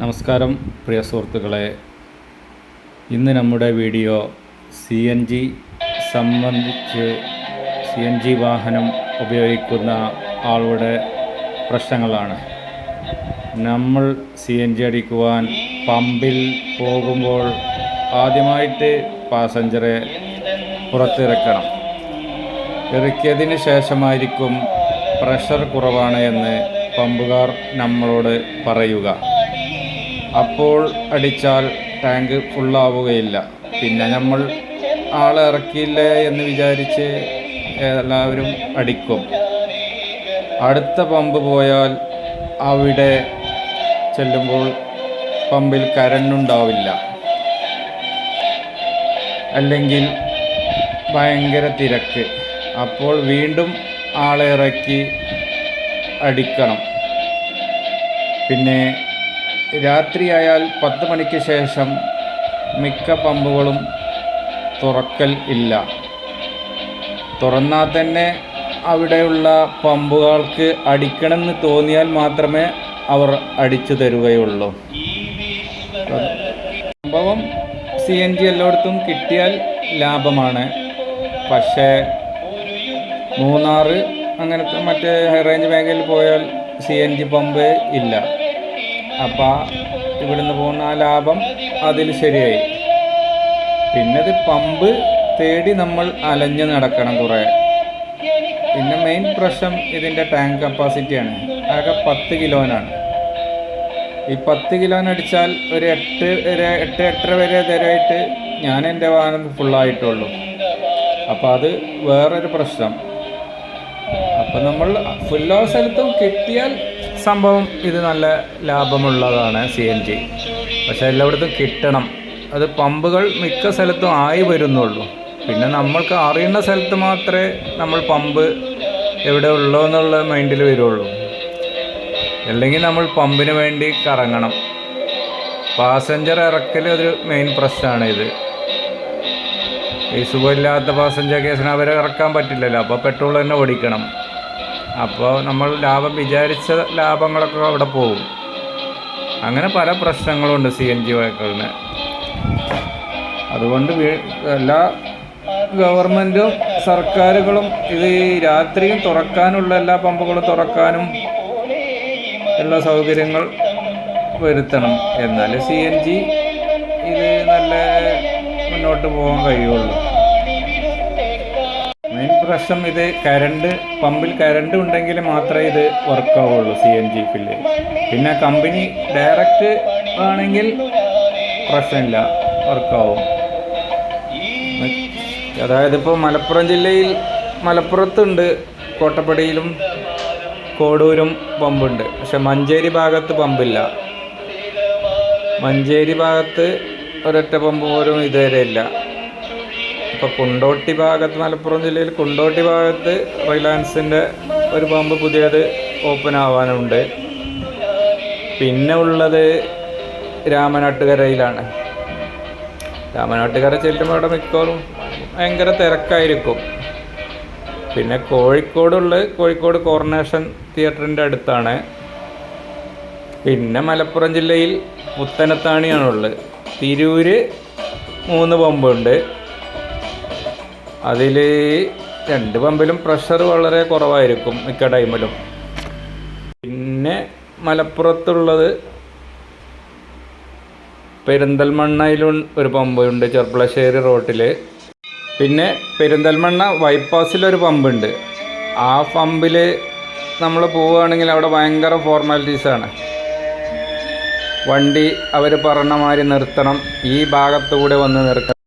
നമസ്കാരം പ്രിയ സുഹൃത്തുക്കളെ. ഇന്ന് നമ്മുടെ വീഡിയോ സി എൻ ജി സംബന്ധിച്ച് സി എൻ ജി വാഹനം ഉപയോഗിക്കുന്ന ആളുടെ പ്രശ്നങ്ങളാണ്. നമ്മൾ സി എൻ ജി അടിക്കുവാൻ പമ്പിൽ പോകുമ്പോൾ ആദ്യമായിട്ട് പാസഞ്ചറെ പുറത്തിറക്കണം. ഇറക്കിയതിന് ശേഷമായിരിക്കും പ്രഷർ കുറവാണ് എന്ന് പമ്പുകാർ നമ്മളോട് പറയുക. അപ്പോൾ അടിച്ചാൽ ടാങ്ക് ഫുള്ളാവുകയില്ല. പിന്നെ നമ്മൾ ആളെ ഇറക്കിയില്ല എന്ന് വിചാരിച്ച് എല്ലാവരും അടിക്കും. അടുത്ത പമ്പ് പോയാൽ അവിടെ ചെല്ലുമ്പോൾ പമ്പിൽ കരണ്ടുണ്ടാവില്ല. അല്ലെങ്കിൽ ഭയങ്കര തിരക്ക്. അപ്പോൾ വീണ്ടും ആളെ ഇറക്കി അടിക്കണം. പിന്നെ രാത്രിയായാൽ പത്ത് മണിക്ക് ശേഷം മിക്ക പമ്പുകളും തുറക്കൽ ഇല്ല. തുറന്നാൽ തന്നെ അവിടെയുള്ള പമ്പുകൾക്ക് അടിക്കണമെന്ന് തോന്നിയാൽ മാത്രമേ അവർ അടിച്ചു തരുകയുള്ളൂ. സംഭവം സി എൻ ജി എല്ലായിടത്തും കിട്ടിയാൽ ലാഭമാണ്. പക്ഷേ മൂന്നാറ് അങ്ങനത്തെ മറ്റേ ഹൈ റേഞ്ച് മേഖലയിൽ പോയാൽ സി എൻ ജി പമ്പ് ഇല്ല. അപ്പോൾ ഇവിടുന്ന് പോകുന്ന ആ ലാഭം അതിൽ ശരിയായി. പിന്നെ ഇത് പമ്പ് തേടി നമ്മൾ അലഞ്ഞ് നടക്കണം കുറേ. പിന്നെ മെയിൻ പ്രശ്നം ഇതിന്റെ ടാങ്ക് കപ്പാസിറ്റിയാണ് ആകെ പത്ത് കിലോനാണ്. ഈ പത്ത് കിലോന് അടിച്ചാൽ ഒരു എട്ട് വരെ എട്ട് എട്ടര വരെ തരായിട്ട് ഞാൻ എന്റെ വാഹനം ഫുള്ളായിട്ടുള്ളൂ അപ്പോൾ അത് വേറൊരു പ്രശ്നം. അപ്പം നമ്മൾ ഫുല്ലാ സ്ഥലത്തും കിട്ടിയാൽ സംഭവം ഇത് നല്ല ലാഭമുള്ളതാണ് സി എൻ ജി പക്ഷേ എല്ലായിടത്തും കിട്ടണം. അത് പമ്പുകൾ മിക്ക സ്ഥലത്തും ആയി വരുന്നുള്ളൂ. പിന്നെ നമ്മൾക്ക് അറിയുന്ന സ്ഥലത്ത് മാത്രമേ നമ്മൾ പമ്പ് എവിടെ ഉള്ളോ എന്നുള്ള മൈൻഡിൽ വരുള്ളൂ. അല്ലെങ്കിൽ നമ്മൾ പമ്പിന് വേണ്ടി കറങ്ങണം. പാസഞ്ചർ ഇറക്കൽ ഒരു മെയിൻ പ്രശ്നമാണ് ഇത്. ഈ സുഖമില്ലാത്ത പാസഞ്ചർ കേസിന് അവരെ ഇറക്കാൻ പറ്റില്ലല്ലോ. അപ്പോൾ പെട്രോൾ തന്നെ ഓടിക്കണം. അപ്പോൾ നമ്മൾ ലാഭം വിചാരിച്ച ലാഭങ്ങളൊക്കെ അവിടെ പോകും. അങ്ങനെ പല പ്രശ്നങ്ങളുണ്ട് സി എൻ ജി വാക്കുകളിന് അതുകൊണ്ട് എല്ലാ ഗവൺമെന്റും സർക്കാരുകളും ഇത് രാത്രിയും തുറക്കാനുള്ള എല്ലാ പമ്പുകളും തുറക്കാനും ഉള്ള സൗകര്യങ്ങൾ വരുത്തണം. എന്നാൽ സി എൻ ജി ഇത് നല്ല മുന്നോട്ട് പോകാൻ കഴിയുള്ളൂ. പ്രശ്നം ഇത് കരണ്ട് പമ്പിൽ കരണ്ട് ഉണ്ടെങ്കിൽ മാത്രമേ ഇത് വർക്ക് ആവുള്ളൂ സി എൻ ജി ഫില്ല് പിന്നെ കമ്പനി ഡയറക്റ്റ് ആണെങ്കിൽ പ്രശ്നമില്ല വർക്കാവും അതായത് ഇപ്പോൾ മലപ്പുറം ജില്ലയിൽ മലപ്പുറത്തുണ്ട് കോട്ടപ്പടിയിലും കോടൂരും പമ്പുണ്ട്. പക്ഷെ മഞ്ചേരി ഭാഗത്ത് പമ്പില്ല. മഞ്ചേരി ഭാഗത്ത് ഒരൊറ്റ പമ്പ് പോലും ഇതുവരെ ഇല്ല. ഇപ്പോൾ കുണ്ടോട്ടി ഭാഗത്ത് മലപ്പുറം ജില്ലയിൽ കുണ്ടോട്ടി ഭാഗത്ത് റിലയൻസിന്റെ ഒരു പമ്പ് പുതിയത് ഓപ്പൺ ആവാനുണ്ട്. പിന്നെ ഉള്ളത് രാമനാട്ടുകരയിലാണ്. രാമനാട്ടുകര ചെല്ലുമ്പോൾ അവിടെ മിക്കവാറും ഭയങ്കര തിരക്കായിരിക്കും. പിന്നെ കോഴിക്കോടുള്ള കോഴിക്കോട് കോർണേഷൻ തിയേറ്ററിന്റെ അടുത്താണ്. പിന്നെ മലപ്പുറം ജില്ലയിൽ പുത്തനത്താണിയാണുള്ളത്. തിരൂര് മൂന്ന് പമ്പുണ്ട്. അതിൽ രണ്ട് പമ്പിലും പ്രഷർ വളരെ കുറവായിരിക്കും മിക്ക ടൈമിലും പിന്നെ മലപ്പുറത്തുള്ളത് പെരിന്തൽമണ്ണയിലും ഒരു പമ്പുണ്ട് ചെർപ്പളശ്ശേരി റോട്ടിൽ പിന്നെ പെരിന്തൽമണ്ണ ബൈപ്പാസിലൊരു പമ്പുണ്ട് ആ പമ്പിൽ നമ്മൾ പോവുകയാണെങ്കിൽ അവിടെ ഭയങ്കര ഫോർമാലിറ്റീസാണ് വണ്ടി അവർ പറഞ്ഞ മാതിരി നിർത്തണം. ഈ ഭാഗത്തുകൂടെ വന്ന് നിർത്തണം.